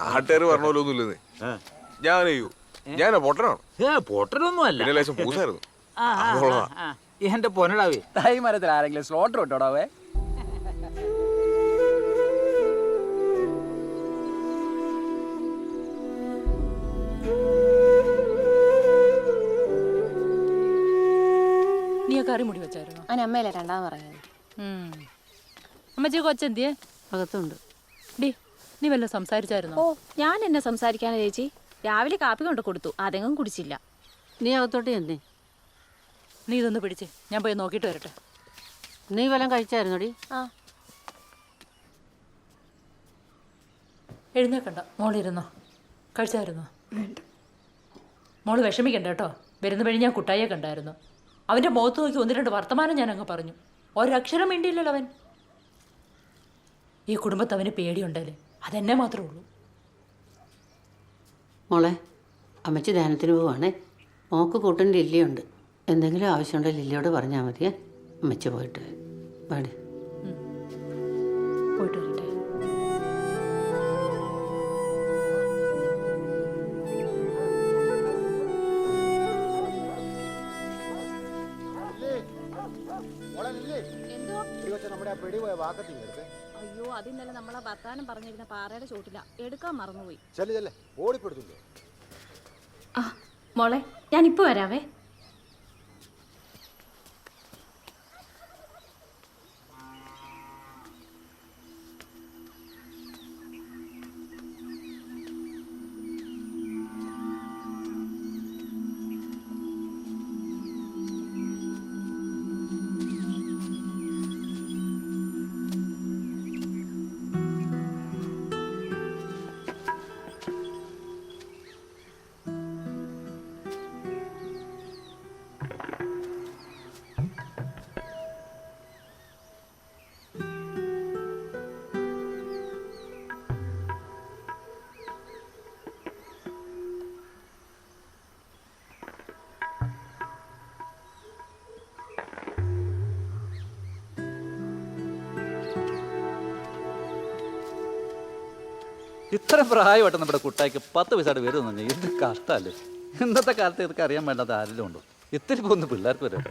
നാട്ടുകാർ പറഞ്ഞ പോലെ ഒന്നുമില്ലെന്ന്. ഞാൻ ചെയ്യൂ. ഞാനാ പൊട്ടനാണ്? ഏ പൊട്ടനൊന്നും അല്ല ലേശം പൂസായിരുന്നു. എന്റെ പൊന്നടാവേ. തൈ മരത്തിൽ ആരെങ്കിലും സ്ലോട്ടർ ഇട്ടോടാവേ നീ കറി മുടി വെച്ചായിരുന്നു? അതിന് അമ്മയല്ലേ രണ്ടാമത് പറഞ്ഞത് അമ്മച്ചി കൊച്ചെന്തിയെ? അകത്തുണ്ട്. ഡി നീ വല്ല സംസാരിച്ചായിരുന്നോ? ഓ ഞാൻ എന്നെ സംസാരിക്കാനാ ചേച്ചി. രാവിലെ കാപ്പി കൊണ്ട് കൊടുത്തു. അതെങ്ങും കുടിച്ചില്ല. നീ അകത്തോട്ട് ചെന്നേ. നീ ഇതൊന്ന് പിടിച്ച്. ഞാൻ പോയി നോക്കിയിട്ട് വരട്ടെ. നീ വല്ലതും കഴിച്ചായിരുന്നോടി? ആ. എഴുന്നേക്കണ്ട. മോളിരുന്നോ. കഴിച്ചായിരുന്നോ? മോൾ വിഷമിക്കണ്ട കേട്ടോ. വരുന്ന വഴി ഞാൻ കുട്ടായിയെ കണ്ടായിരുന്നു. അവന്റെ മുഖത്ത് നോക്കി ഒന്ന് രണ്ട് വർത്തമാനം ഞാൻ അങ്ങ് പറഞ്ഞു. ഒരക്ഷരം വേണ്ടിയില്ലല്ലോ അവൻ. ഈ കുടുംബത്ത് അവന് പേടിയുണ്ടല്ലേ? അതെന്നെ മാത്രമേ ഉള്ളൂ. മോളെ അമ്മച്ചി ധ്യാനത്തിന് പോവാണേ. മോക്ക് കൂട്ടൻ ലില്ലിയുണ്ട്. എന്തെങ്കിലും ആവശ്യമുണ്ടെങ്കിൽ ലില്ലിയോട് പറഞ്ഞാൽ മതിയേ. അമ്മച്ചി പോയിട്ട് പാടി പോയിട്ട് വരട്ടെ. അയ്യോ അത് ഇന്നലെ നമ്മളെ വർത്താനം പറഞ്ഞിരുന്ന പാറയുടെ ചോട്ടില എടുക്കാൻ മറന്നുപോയി. ഓടിപ്പെടുത്തില്ലേ ആ മോളെ ഞാൻ ഇപ്പൊ വരാവേ. ഇത്ര പ്രായമായിട്ട് നമ്മുടെ കുട്ടായിക്ക് പത്ത് പൈസയുടെ വരുന്നു ഇത് എന്ത് കഷ്ടമല്ലേ ഇന്നത്തെ കാലത്ത് ഇതൊക്കെ അറിയാൻ വേണ്ടാത്ത ആരെങ്കിലും ഉണ്ടോ? ഇത്തിരി പോകുന്ന പിള്ളേർക്ക് വരട്ടെ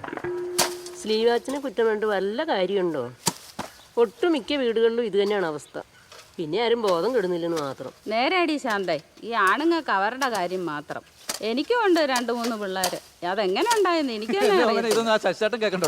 സ്ലീവാച്ചിനെ കുറ്റം വേണ്ട വല്ല കാര്യമുണ്ടോ? ഒട്ടുമിക്ക വീടുകളിലും ഇത് തന്നെയാണ് അവസ്ഥ. പിന്നെ ആരും ബോധം കെടുന്നില്ലെന്ന് മാത്രം. നേരെടി ശാന്തേ ഈ ആണുങ്ങൾക്ക് അവരുടെ കാര്യം മാത്രം. എനിക്കും ഉണ്ട് രണ്ട് മൂന്ന് പിള്ളേര്. അതെങ്ങനെ ഉണ്ടായെന്ന് എനിക്ക്. ഇതൊന്നും ആ ശശിചേട്ടൻ കേൾക്കണ്ട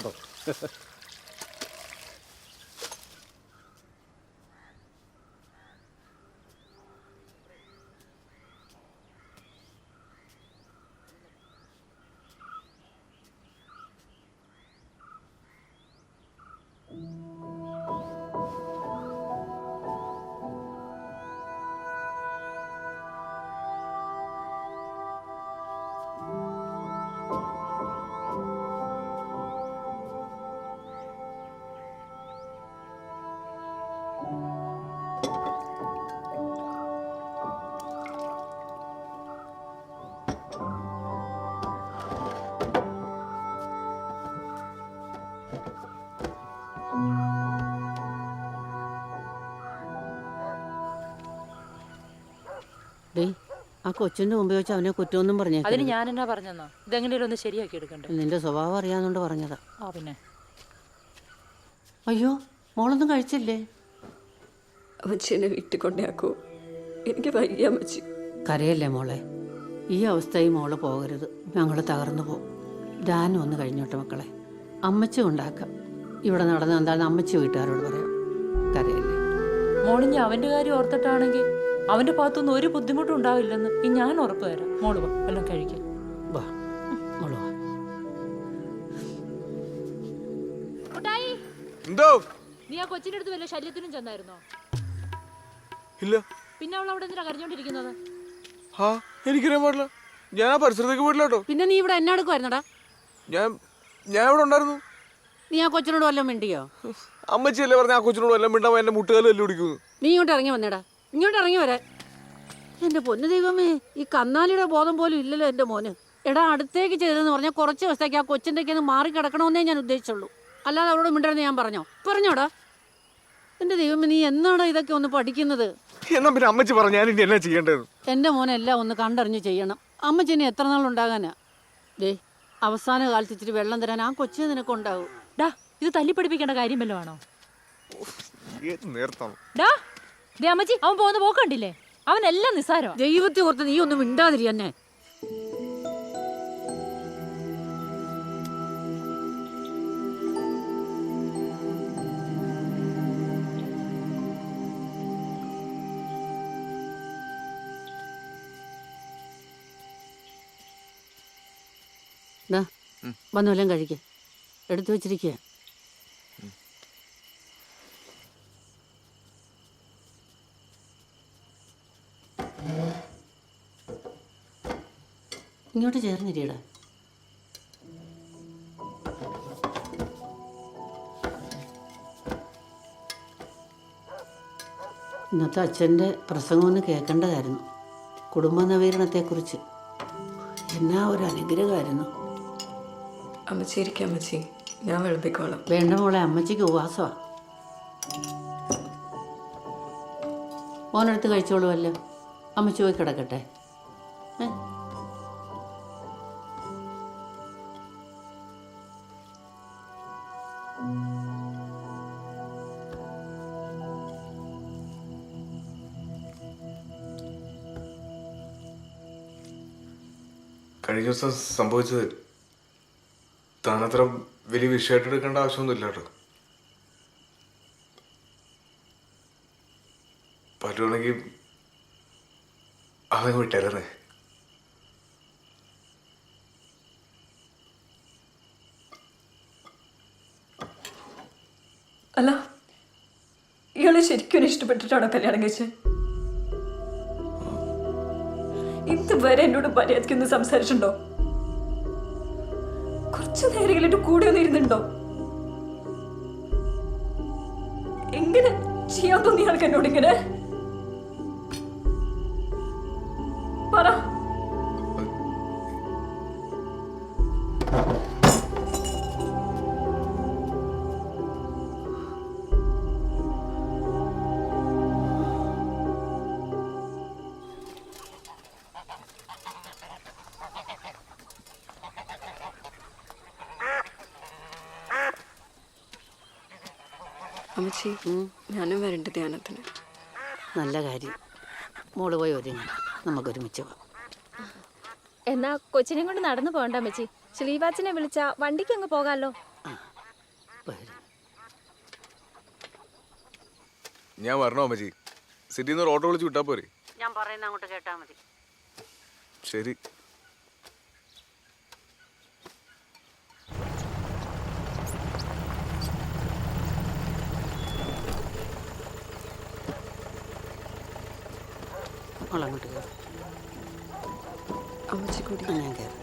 ഡേ ആ കൊച്ചിന്റെ മുമ്പ് വെച്ച് അവനെ കുറ്റമൊന്നും അതിന് പറഞ്ഞേക്കരുത്. ഞാൻ എന്നാ പറഞ്ഞെന്നോ? ഇതെങ്ങനെയും ഒന്ന് ശരിയാക്കി എടുക്കണ്ടേ? നിന്റെ സ്വഭാവം അറിയാന്നുകൊണ്ട് പറഞ്ഞതാ. ആ പിന്നെ. അയ്യോ മോളൊന്നും കഴിച്ചില്ലേ? അമ്മച്ചി എന്നെ വീട്ടിൽ കൊണ്ടാക്കോ എനിക്ക് വയ്യ അമ്മച്ചി. കരയല്ലേ മോളെ? ഈ അവസ്ഥയിൽ മോൾ പോകരുത്. ഞങ്ങൾ തകർന്നു പോകും ദാനം ഒന്ന് കഴിഞ്ഞോട്ടെ മക്കളെ. അമ്മച്ചി ഉണ്ടാക്കാം. ഇവിടെ നടന്ന എന്താണ് അമ്മച്ചി വീട്ടുകാരോട് പറയാം. കരയല്ലേ? മോളിഞ്ഞ് അവന്റെ കാര്യം ഓർത്തിട്ടാണെങ്കിൽ അവന്റെ ഭാഗത്തുനിന്ന് ഒരു ബുദ്ധിമുട്ടും ഉണ്ടാവില്ലെന്ന് ഈ ഞാൻ ഉറപ്പ് തരാം. മോൾ വാ എല്ലാം കഴിക്കാം. വാ മോൾ വാ. എന്തോ? നീ ആ കൊച്ചിന്റെ അടുത്ത് വല്ല ശല്യത്തിനും ചെന്നായിരുന്നോ? ഇല്ല. പിന്നെ അവൾ അവിടെ എന്തിനാ കരഞ്ഞോണ്ടിരിക്കുന്നത്? ആ എനിക്കറിയാൻ പാടില്ല. ഞാൻ ആ പരിസരത്തേക്ക് പോയിട്ടില്ല കേട്ടോ പിന്നെ നീ ഇവിടെ എന്നെ എടുക്കുമായിരുന്നടാ ഞാൻ ഞാൻ ഇവിടെ ഉണ്ടായിരുന്നു? നീ ആ കൊച്ചിനോട് വല്ലതും മിണ്ടിയോ? അമ്മച്ചിയല്ലേ പറഞ്ഞ ആ കൊച്ചിനോട് വല്ലതും മിണ്ടാ എന്റെ മുട്ടുകാലും എല്ലാം പിടിക്കുന്നു നീ ഇങ്ങോട്ട് ഇറങ്ങി വന്നേടാ. ഇങ്ങോട്ട് ഇറങ്ങി വരാൻ. എന്റെ പൊന്നു ദൈവമേ ഈ കന്നാലിയുടെ ബോധം പോലും ഇല്ലല്ലോ എന്റെ മോന്. എടാ അടുത്തേക്ക് ചെയ്തതെന്ന് പറഞ്ഞാൽ കുറച്ച് ദിവസത്തേക്ക് ആ കൊച്ചിന്റെ ഒക്കെ മാറി കിടക്കണമെന്നേ ഞാൻ ഉദ്ദേശിച്ചുള്ളൂ. അല്ലാതെ അവളോട് മിണ്ടരുന്ന് ഞാൻ പറഞ്ഞോ? പറഞ്ഞോടാ. എന്റെ ദൈവമേ നീ എന്നാണ് ഇതൊക്കെ ഒന്ന് പഠിക്കുന്നത്? എന്നാ പിന്നെ അമ്മച്ചി പറ ഞാൻ ഇനി എന്നാ ചെയ്യേണ്ടത്? എന്റെ മോനെല്ലാം ഒന്ന് കണ്ടറിഞ്ഞ് ചെയ്യണം. അമ്മച്ചിനെ എത്ര നാളുണ്ടാകാനാ ദേ അവസാന കാലത്ത് ഇച്ചിരി വെള്ളം തരാൻ ആ കൊച്ചിന് നിനക്കുണ്ടാവും ഡാ ഇത് തല്ലിപ്പടിപ്പിക്കേണ്ട കാര്യം വല്ലതും ആണോ? ഏത് നേരത്താണ്? ഡാ ദേ അമ്മച്ചി അവൻ പോകുന്ന പോക്കണ്ടില്ലേ അവനെല്ലാം നിസ്സാരോ ദൈവത്തെ ഓർത്ത് നീ ഒന്നും മിണ്ടാതിരി എന്നെ. ദാ, വന്ന് വല്ലതും എടുത്തു വെച്ചിരിക്കുക ഇങ്ങോട്ട് ചേർന്നിരിയട. ഇന്നത്തെ അച്ഛന്റെ പ്രസംഗം ഒന്ന് കേൾക്കേണ്ടതായിരുന്നു. കുടുംബ നവീകരണത്തെക്കുറിച്ച് എന്നാ ഒരു അനുഗ്രഹമായിരുന്നു. അമ്മച്ചി ഇരിക്കാം അമ്മച്ചി. ഞാൻ വെളുപ്പിക്കോളാം വേണ്ട മോളെ അമ്മച്ചിക്ക് ഉപവാസമാ. മോനെടുത്ത് കഴിച്ചോളുമല്ലോ. അമ്മച്ചി പോയി കിടക്കട്ടെ. ഏ? കഴിഞ്ഞ ദിവസം സംഭവിച്ചത് താനത്ര വലിയ വിഷയമായിട്ട് എടുക്കേണ്ട ആവശ്യമൊന്നുമില്ല കേട്ടോ പറ്റുവാണെങ്കിൽ അതങ്ങ് വിട്ടേരേ അല്ല ഇയാളെ ശരിക്കും ഇഷ്ടപ്പെട്ടിട്ടാണോ കല്യാണം കഴിച്ചത്? ഇതുവരെ എന്നോട് മര്യാദയ്ക്കൊന്ന് സംസാരിച്ചിട്ടുണ്ടോ? കുറച്ചു എന്റെ കൂടെ ഒന്ന് ഇരുന്നുണ്ടോ എങ്ങനെ ചെയ്യാൻ തോന്നി ആൾക്ക് എന്നോട് ഇങ്ങനെ? അമ്മച്ചി ഞാനും വരണ്ട ധ്യാനത്തിന്. നല്ല കാര്യം. മോൾ പോയി ഒരുങ്ങി നമുക്കൊരുമിച്ച് പോവാം എന്നാ കൊച്ചിനെ കൊണ്ട് നടന്നു പോകണ്ട അമ്മച്ചി. ശ്രീവാച്ചനെ വിളിച്ച വണ്ടിക്ക് അങ്ങ് പോകാമല്ലോ ഞാൻ വരണോ അമ്മച്ചി? സിറ്റിന്ന് ഓട്ടോ വിളിച്ച് വിട്ടാ പോരെ? ഞാൻ പറയുന്ന അങ്ങോട്ട് കേട്ടാ മതി. ശരി. കയറും. അമ്മച്ചി കൂടി. ഞാൻ കയറും.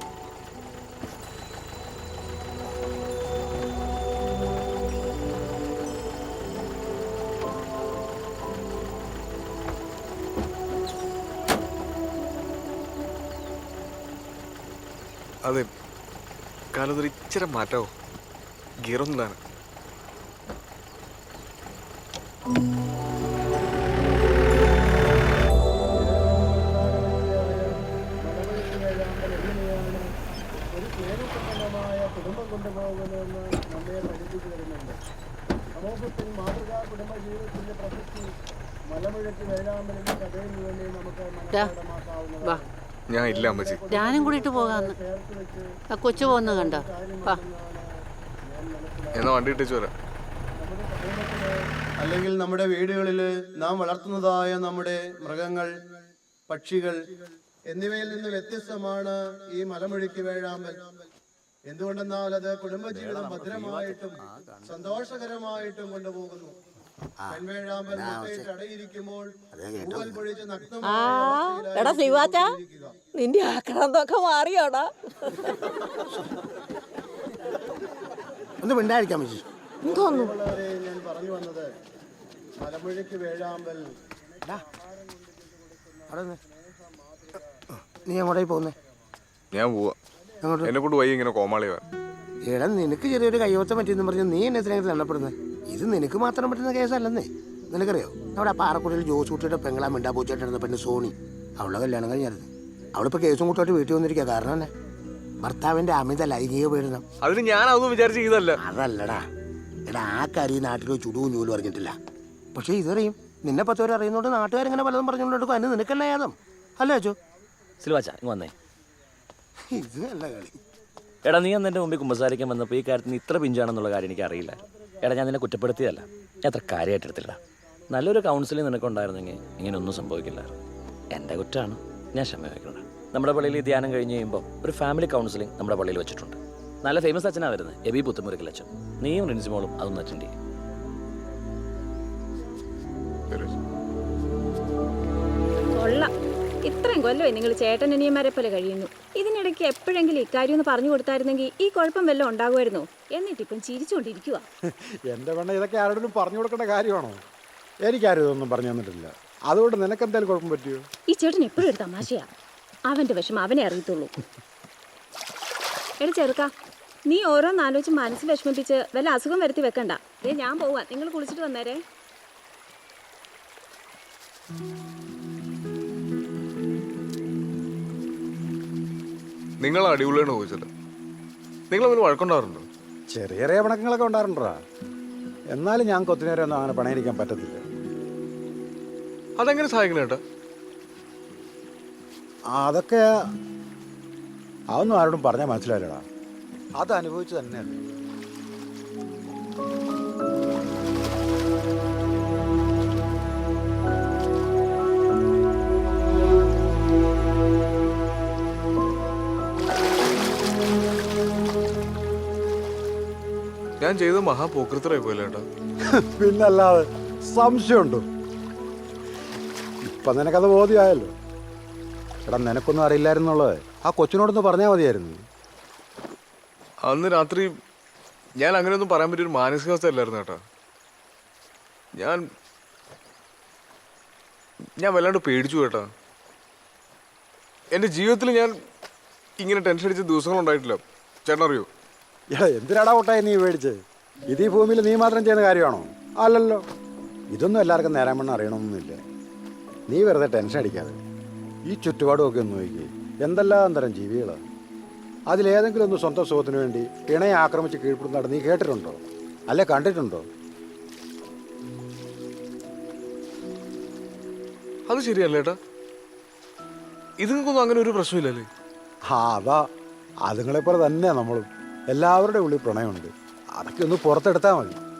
അതെ കാലത്തൊരു ഇച്ചിരി മാറ്റാവോ ഗിയറൊന്നും താനെ ദാ, വാ. ഞാൻ ഇല്ല അമ്മച്ചി. ഞാനും കൂടിയിട്ട് പോകാന്ന്. ആ കൊച്ചു പോകുന്ന കണ്ടോ? വാ. എന്നാ വണ്ടി ഇട്ടിച്ചു വരാം. അല്ലെങ്കിൽ നമ്മുടെ വീടുകളിൽ നാം വളർത്തുന്നതായ നമ്മുടെ മൃഗങ്ങൾ പക്ഷികൾ എന്നിവയിൽ നിന്ന് വ്യത്യസ്തമാണ് ഈ മലമുഴുക്കി വേഴാമ്പൽ. എന്തുകൊണ്ടെന്നാൽ അത് കുടുംബജീവിതം ഭദ്രമായിട്ടും സന്തോഷകരമായിട്ടും കൊണ്ടുപോകുന്നു. പെൺവേഴാമ്പൽ മുട്ടയിട്ട് അടയിരിക്കുമ്പോൾ പൂവൽ പൊഴിച്ച് ശിവാച്ച നിന്റെ ആക്രാന്തൊക്കെ മാറിയോടാ. ഒന്ന് മിണ്ടായിരിക്കാം മച്ചി എന്തോന്നു? ഞാൻ പറഞ്ഞു വന്നത് മലമുഴക്കി വേഴാമ്പൽ. നീ എങ്ങോട്ടേ പോകുന്നേ? ഞാൻ പോവാ. എങ്ങോട്ട് എന്നെ കൊണ്ട് ഇങ്ങനെ കോമാളിയാ എടാ നിനക്ക് ചെറിയൊരു കൈവത്തം പറ്റിയെന്ന് പറഞ്ഞ് നീ എന്നെ എത്രയെങ്കിലും എണ്ണപ്പെടുന്നത് ഇത് നിനക്ക് മാത്രം പറ്റുന്ന കേസല്ലെന്നേ. നിനക്കറിയോ? നമ്മുടെ ആ പാറക്കുടിയിൽ ജോസ് കുട്ടിയുടെ പെങ്ങളാ മിണ്ടാ പൂച്ചായിട്ട് പെണ്ണ് സോണി. അവളുടെ കല്യാണം കഴിഞ്ഞായിരുന്നു. അവളിപ്പോൾ കേസും കൂട്ടുമായിട്ട് വീട്ടിൽ വന്നിരിക്കുക കാരണം തന്നെ ഭർത്താവിന്റെ അമിത ലൈംഗിക പീഡനം. അതിന് ഞാൻ അതൊന്നും വിചാരിച്ച അതല്ലടാ. എടാ ആ കാര്യം നാട്ടിൽ ചുടുവും ചൂലും അറിഞ്ഞിട്ടില്ല. പക്ഷേ ഇതറിയും. നിന്നെ പത്തുപേരെ അറിയുന്നോണ്ട് നാട്ടുകാരെങ്ങനെ പലതും പറഞ്ഞുകൊണ്ടിരിക്കും. അതിന് നിനക്കല്ലേ യാതം അല്ലേ അച്ചോ? സിൽവാച്ച ഇങ്ങ് വന്നേ. ഇത് നല്ല കളി. എടാ നീ അന്ന് എന്റെ മുമ്പിൽ കുമ്പസാരിക്കാൻ വന്നപ്പോൾ ഈ കാര്യത്തിന് ഇത്ര പിഞ്ചാണെന്നുള്ള കാര്യം എനിക്ക് അറിയില്ല. എടാ ഞാൻ നിന്നെ കുറ്റപ്പെടുത്തിയതല്ല. ഞാൻ അത്ര കാര്യമായിട്ട് എടുത്തില്ല നല്ലൊരു കൗൺസിലിംഗ് നിനക്കുണ്ടായിരുന്നെങ്കിൽ ഇങ്ങനെ ഒന്നും സംഭവിക്കില്ലായിരുന്നു. എന്റെ കുറ്റമാണ്. ഞാൻ ക്ഷമ വയ്ക്കുന്നത് നമ്മുടെ പള്ളിയിൽ ഈ ധ്യാനം കഴിഞ്ഞ് കഴിയുമ്പോൾ ഒരു ഫാമിലി കൗൺസിലിംഗ് നമ്മുടെ പള്ളിയിൽ വെച്ചിട്ടുണ്ട്. നല്ല ഫേമസ് അച്ഛനാണ് വരുന്നത്. എബി പുത്തുമുറിക്കൽ അച്ഛൻ. നീയും റിൻസിമോളും അതൊന്ന് അറ്റൻഡ് ചെയ്യും. ഇത്രയും കൊല്ലമായി നിങ്ങൾ ചേട്ടനനിയന്മാരെ പോലെ കഴിയുന്നു. ഇതിനിടയ്ക്ക് എപ്പോഴെങ്കിലും ഇക്കാര്യം ഒന്ന് പറഞ്ഞു കൊടുത്തായിരുന്നെങ്കിൽ ഈ കുഴപ്പം വല്ലതും എന്നിട്ട് എന്നിട്ടിപ്പം ചിരിച്ചുകൊണ്ടിരിക്കുക എന്റെ പെണ്ണ ഇതൊക്കെ ആരോടും പറഞ്ഞു കൊടുക്കേണ്ട കാര്യമാണോ? എനിക്കാരും ഇതൊന്നും പറഞ്ഞു തന്നിട്ടില്ല. അതുകൊണ്ട് നിനക്ക് എന്തായാലും കുഴപ്പം പറ്റിയോ? ഈ ചേട്ടൻ എപ്പോഴും ഒരു തമാശയാ. അവന്റെ വിഷമം അവനെ അറിയത്തുള്ളൂ. എടാ ചെറുക്ക നീ ഓരോന്നാലോചിച്ച് മനസ്സ് വിഷമിപ്പിച്ച് വല്ല അസുഖം വരുത്തി വെക്കണ്ട. ഏ ഞാൻ പോവാ. നിങ്ങൾ കുളിച്ചിട്ട് വന്നേരേ. നിങ്ങൾ അടിപൊളിയാണ് ചോദിച്ചത്. നിങ്ങൾ തമ്മിൽ വഴക്കുണ്ടാറുണ്ടോ ചെറിയ ചെറിയ പിണക്കങ്ങളൊക്കെ ഉണ്ടാറുണ്ടോ എന്നാലും ഞാൻ കൊത്തിനേരം ഒന്നും അങ്ങനെ പണയിരിക്കാൻ പറ്റത്തില്ല. അതെങ്ങനെ സഹായിക്കണം ഏട്ടാ? അതൊക്കെ അതൊന്നും ആരോടും പറഞ്ഞാൽ മനസ്സിലായില്ലടാ അത് അനുഭവിച്ചു തന്നെയല്ലേ ഞാൻ ചെയ്ത മഹാപോക്കൃത്തരായി പോയല്ലേ ഏട്ടാ? പിന്നല്ലാതെ സംശയമുണ്ടോ? ഇപ്പം നിനക്കത് ബോധ്യമായല്ലോ. എടാ നിനക്കൊന്നും അറിയില്ലായിരുന്നുള്ളത് ആ കൊച്ചിനോടൊന്ന് പറഞ്ഞാൽ മതിയായിരുന്നു. അന്ന് രാത്രി ഞാൻ അങ്ങനെയൊന്നും പറയാൻ പറ്റിയ ഒരു മാനസികാവസ്ഥ അല്ലായിരുന്നു ഏട്ടാ. ഞാൻ ഞാൻ വല്ലാണ്ട് പേടിച്ചു കേട്ടാ എന്റെ ജീവിതത്തിൽ ഞാൻ ഇങ്ങനെ ടെൻഷൻ അടിച്ച ദിവസങ്ങളുണ്ടായിട്ടില്ല ചേട്ടൻ അറിയോ എടാ എന്തിനാടാ ഒട്ടായി നീ മേടിച്ച്? ഇത് ഈ ഭൂമിയിൽ നീ മാത്രം ചെയ്യുന്ന കാര്യമാണോ? അല്ലല്ലോ. ഇതൊന്നും എല്ലാവർക്കും നേരാൻ വണ്ണം അറിയണമെന്നില്ല നീ വെറുതെ ടെൻഷൻ അടിക്കാതെ. ഈ ചുറ്റുപാടുമൊക്കെ ഒന്ന് നോക്കി. എന്തെല്ലാം തരം ജീവികളാണ് അതിലേതെങ്കിലും ഒന്ന് സ്വന്തം സുഖത്തിന് വേണ്ടി ഇണയെ ആക്രമിച്ച് കീഴ്പ്പെടുന്നതാണ് നീ കേട്ടിട്ടുണ്ടോ? അല്ലെ കണ്ടിട്ടുണ്ടോ? അത് ശരിയല്ല ഇതുങ്ങൾക്കൊന്നും അങ്ങനെ ഒരു പ്രശ്നമില്ലല്ലേ? ആ അതാ. അതുങ്ങളെപ്പോലെ തന്നെയാ നമ്മളും. എല്ലാവരുടെ ഉള്ളിൽ പ്രണയമുണ്ട്. അതൊക്കെ ഒന്ന് പുറത്തെടുത്താൽ മതി.